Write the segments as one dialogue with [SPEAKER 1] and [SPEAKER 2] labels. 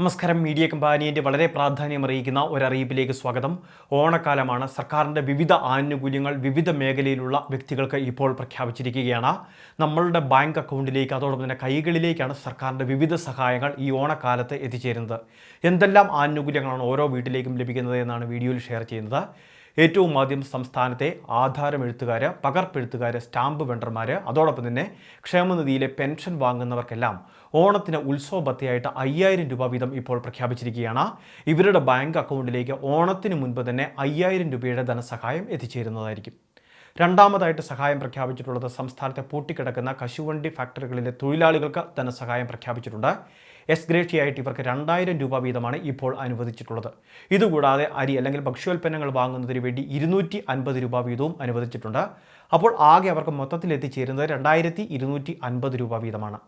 [SPEAKER 1] നമസ്കാരം. മീഡിയ കമ്പാനിയന്റെ വളരെ പ്രാധാന്യം അറിയിക്കുന്ന ഒരറിയിപ്പിലേക്ക് സ്വാഗതം. ഓണക്കാലമാണ് സർക്കാരിന്റെ വിവിധ ആനുകൂല്യങ്ങൾ വിവിധ മേഖലയിലുള്ള വ്യക്തികൾക്ക് ഇപ്പോൾ പ്രഖ്യാപിച്ചിരിക്കുകയാണ്. നമ്മളുടെ ബാങ്ക് അക്കൗണ്ടിലേക്ക് അതോടൊപ്പം തന്നെ കൈകളിലേക്കാണ് സർക്കാരിന്റെ വിവിധ സഹായങ്ങൾ ഈ ഓണക്കാലത്ത് എത്തിച്ചേരുന്നത്. എന്തെല്ലാം ആനുകൂല്യങ്ങളാണ് ഓരോ വീട്ടിലേക്കും ലഭിക്കുന്നത് എന്നാണ് വീഡിയോയിൽ ഷെയർ ചെയ്യുന്നത്. ഏറ്റവും ആദ്യം സംസ്ഥാനത്തെ ആധാരം എഴുത്തുകാർ പകർപ്പെഴുത്തുകാർ സ്റ്റാമ്പ് വെണ്ടർമാർ അതോടൊപ്പം തന്നെ ക്ഷേമനിധിയിലെ പെൻഷൻ വാങ്ങുന്നവർക്കെല്ലാം ഓണത്തിന് ഉത്സവ ഭത്തയായിട്ട് അയ്യായിരം രൂപ വീതം ഇപ്പോൾ പ്രഖ്യാപിച്ചിരിക്കുകയാണ്. ഇവരുടെ ബാങ്ക് അക്കൗണ്ടിലേക്ക് ഓണത്തിന് മുൻപ് തന്നെ അയ്യായിരം രൂപയുടെ ധനസഹായം എത്തിച്ചേരുന്നതായിരിക്കും. രണ്ടാമതായിട്ട് സഹായം പ്രഖ്യാപിച്ചിട്ടുള്ളത് സംസ്ഥാനത്തെ പൂട്ടിക്കിടക്കുന്ന കശുവണ്ടി ഫാക്ടറികളിലെ തൊഴിലാളികൾക്ക് ധനസഹായം പ്രഖ്യാപിച്ചിട്ടുണ്ട്. എസ് ഗ്രേഷിയായിട്ട് ഇവർക്ക് രണ്ടായിരം രൂപ വീതമാണ് ഇപ്പോൾ അനുവദിച്ചിട്ടുള്ളത്. ഇതുകൂടാതെ അരി അല്ലെങ്കിൽ ഭക്ഷ്യോൽപ്പന്നങ്ങൾ വാങ്ങുന്നതിന് വേണ്ടി ഇരുന്നൂറ്റി അൻപത് രൂപ വീതവും അനുവദിച്ചിട്ടുണ്ട്. അപ്പോൾ ആകെ അവർക്ക് മൊത്തത്തിൽ എത്തിച്ചേരുന്നത് രണ്ടായിരത്തി ഇരുന്നൂറ്റി അൻപത് രൂപ വീതമാണ്.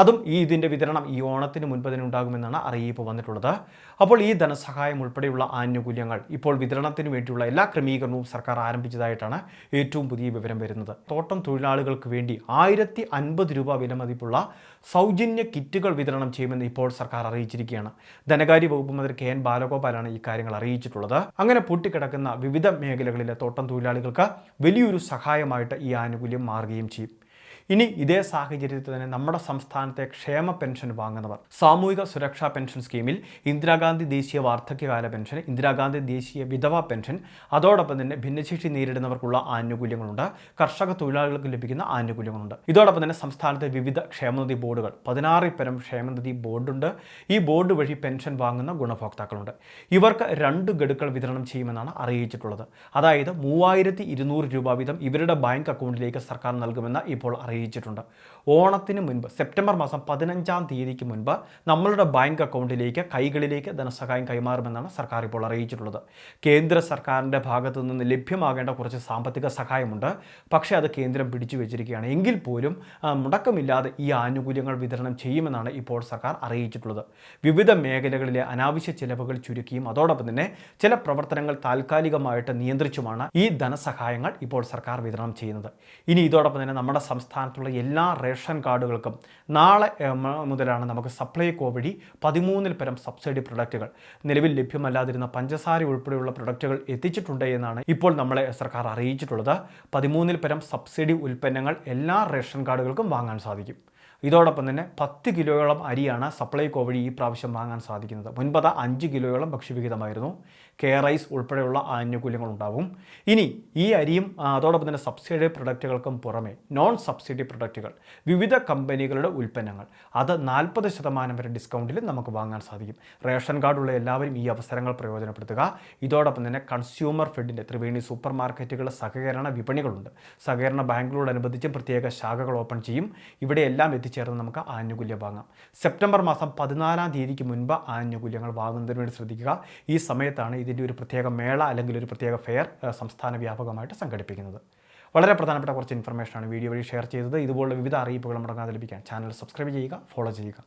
[SPEAKER 1] അതും ഈ ഇതിന്റെ വിതരണം ഈ ഓണത്തിന് മുൻപ് തന്നെ ഉണ്ടാകുമെന്നാണ് അറിയിപ്പ് വന്നിട്ടുള്ളത്. അപ്പോൾ ഈ ധനസഹായം ഉൾപ്പെടെയുള്ള ആനുകൂല്യങ്ങൾ ഇപ്പോൾ വിതരണത്തിന് വേണ്ടിയുള്ള എല്ലാ ക്രമീകരണവും സർക്കാർ ആരംഭിച്ചതായിട്ടാണ് ഏറ്റവും പുതിയ വിവരം വരുന്നത്. തോട്ടം തൊഴിലാളികൾക്ക് വേണ്ടി ആയിരത്തി രൂപ വിലമതിപ്പുള്ള സൗജന്യ കിറ്റുകൾ വിതരണം ചെയ്യുമെന്ന് ഇപ്പോൾ സർക്കാർ അറിയിച്ചിരിക്കുകയാണ്. ധനകാര്യ വകുപ്പ് മന്ത്രി കെ എൻ ബാലഗോപാലാണ് ഈ കാര്യങ്ങൾ അറിയിച്ചിട്ടുള്ളത്. അങ്ങനെ പൊട്ടിക്കിടക്കുന്ന വിവിധ മേഖലകളിലെ തോട്ടം തൊഴിലാളികൾക്ക് വലിയൊരു സഹായമായിട്ട് ഈ ആനുകൂല്യം മാറുകയും ചെയ്യും. ഇനി ഇതേ സാഹചര്യത്തിൽ തന്നെ നമ്മുടെ സംസ്ഥാനത്തെ ക്ഷേമ പെൻഷൻ വാങ്ങുന്നവർ സാമൂഹിക സുരക്ഷാ പെൻഷൻ സ്കീമിൽ ഇന്ദിരാഗാന്ധി ദേശീയ വാർദ്ധക്യകാല പെൻഷൻ ഇന്ദിരാഗാന്ധി ദേശീയ വിധവ പെൻഷൻ അതോടൊപ്പം തന്നെ ഭിന്നശേഷി നേരിടുന്നവർക്കുള്ള ആനുകൂല്യങ്ങളുണ്ട് കർഷക തൊഴിലാളികൾക്ക് ലഭിക്കുന്ന ആനുകൂല്യങ്ങളുണ്ട്. ഇതോടൊപ്പം തന്നെ സംസ്ഥാനത്തെ വിവിധ ക്ഷേമനിധി ബോർഡുകൾ പതിനാറിൽ പരം ക്ഷേമനിധി ബോർഡുണ്ട്. ഈ ബോർഡ് വഴി പെൻഷൻ വാങ്ങുന്ന ഗുണഭോക്താക്കളുണ്ട്. ഇവർക്ക് രണ്ട് ഗഡുക്കൾ വിതരണം ചെയ്യുമെന്നാണ് അറിയിച്ചിട്ടുള്ളത്. അതായത് മൂവായിരത്തി രൂപ വീതം ഇവരുടെ ബാങ്ക് അക്കൗണ്ടിലേക്ക് സർക്കാർ നൽകുമെന്ന് ഇപ്പോൾ അറിയിച്ചു അറിയിച്ചിട്ടുണ്ട്. ഓണത്തിന് മുൻപ് സെപ്റ്റംബർ മാസം പതിനഞ്ചാം തീയതിക്ക് മുൻപ് നമ്മളുടെ ബാങ്ക് അക്കൗണ്ടിലേക്ക് കൈകളിലേക്ക് ധനസഹായം കൈമാറുമെന്നാണ് സർക്കാർ ഇപ്പോൾ അറിയിച്ചിട്ടുള്ളത്. കേന്ദ്ര സർക്കാരിന്റെ ഭാഗത്തു നിന്ന് ലഭ്യമാകേണ്ട കുറച്ച് സാമ്പത്തിക സഹായമുണ്ട്. പക്ഷേ അത് കേന്ദ്രം പിടിച്ചു വെച്ചിരിക്കുകയാണ്. എങ്കിൽ പോലും മുടക്കമില്ലാതെ ഈ ആനുകൂല്യങ്ങൾ വിതരണം ചെയ്യുമെന്നാണ് ഇപ്പോൾ സർക്കാർ അറിയിച്ചിട്ടുള്ളത്. വിവിധ മേഖലകളിലെ അനാവശ്യ ചിലവുകൾ ചുരുക്കിയും അതോടൊപ്പം തന്നെ ചില പ്രവർത്തനങ്ങൾ താൽക്കാലികമായിട്ട് നിയന്ത്രിച്ചുമാണ് ഈ ധനസഹായങ്ങൾ ഇപ്പോൾ സർക്കാർ വിതരണം ചെയ്യുന്നത്. ഇനി ഇതോടൊപ്പം തന്നെ നമ്മുടെ സംസ്ഥാനത്തുള്ള എല്ലാ റേഷൻ കാർഡുകൾക്കും നാളെ മുതലാണ് നമുക്ക് സപ്ലൈകോ വഴി പതിമൂന്നിൽ പരം സബ്സിഡി പ്രൊഡക്റ്റുകൾ. നിലവിൽ ലഭ്യമല്ലാതിരുന്ന പഞ്ചസാര ഉൾപ്പെടെയുള്ള പ്രൊഡക്റ്റുകൾ എത്തിച്ചിട്ടുണ്ട് എന്നാണ് ഇപ്പോൾ നമ്മളെ സർക്കാർ അറിയിച്ചിട്ടുള്ളത്. പതിമൂന്നിൽ പരം സബ്സിഡി ഉൽപ്പന്നങ്ങൾ എല്ലാ റേഷൻ കാർഡുകൾക്കും വാങ്ങാൻ സാധിക്കും. ഇതോടൊപ്പം തന്നെ പത്ത് കിലോയോളം അരിയാണ് സപ്ലൈകോ വഴി ഈ പ്രാവശ്യം വാങ്ങാൻ സാധിക്കുന്നത്. മുൻപത് അഞ്ച് കിലോയോളം ഭക്ഷ്യവിഹിതമായിരുന്നു. കെ റൈസ് ഉൾപ്പെടെയുള്ള ആനുകൂല്യങ്ങൾ ഉണ്ടാവും ഇനി ഈ അരിയും അതോടൊപ്പം തന്നെ സബ്സിഡി പ്രൊഡക്റ്റുകൾക്കും പുറമെ നോൺ സബ്സിഡി പ്രൊഡക്റ്റുകൾ വിവിധ കമ്പനികളുടെ ഉൽപ്പന്നങ്ങൾ അത് നാൽപ്പത് ശതമാനം വരെ ഡിസ്കൗണ്ടിൽ നമുക്ക് വാങ്ങാൻ സാധിക്കും. റേഷൻ കാർഡുള്ള എല്ലാവരും ഈ അവസരങ്ങൾ പ്രയോജനപ്പെടുത്തുക. ഇതോടൊപ്പം തന്നെ കൺസ്യൂമർ ഫെഡിന്റെ ത്രിവേണി സൂപ്പർ മാർക്കറ്റുകളുടെ സഹകരണ വിപണികളുണ്ട്. സഹകരണ ബാങ്കുകളോടനുബന്ധിച്ചും പ്രത്യേക ശാഖകൾ ഓപ്പൺ ചെയ്യും. ഇവിടെയെല്ലാം എത്തിച്ചേർന്ന് നമുക്ക് ആനുകൂല്യം വാങ്ങാം. സെപ്റ്റംബർ മാസം പതിനാലാം തീയതിക്ക് മുൻപ് ആനുകൂല്യങ്ങൾ വാങ്ങുന്നതിന് വേണ്ടി ശ്രദ്ധിക്കുക. ഈ സമയത്താണ് ഇതിന്റെ ഒരു പ്രത്യേക മേള അല്ലെങ്കിൽ ഒരു പ്രത്യേക ഫെയർ സംസ്ഥാന വ്യാപകമായിട്ട് സംഘടിപ്പിക്കുന്നത്. വളരെ പ്രധാനപ്പെട്ട കുറച്ച് ഇൻഫർമേഷനാണ് വീഡിയോ വഴി ഷെയർ ചെയ്തത്. ഇതുപോലുള്ള വിവിധ അറിയിപ്പുകൾ മുടങ്ങാതെ ലഭിക്കാൻ. ചാനൽ സബ്സ്ക്രൈബ് ചെയ്യുക ഫോളോ ചെയ്യുക.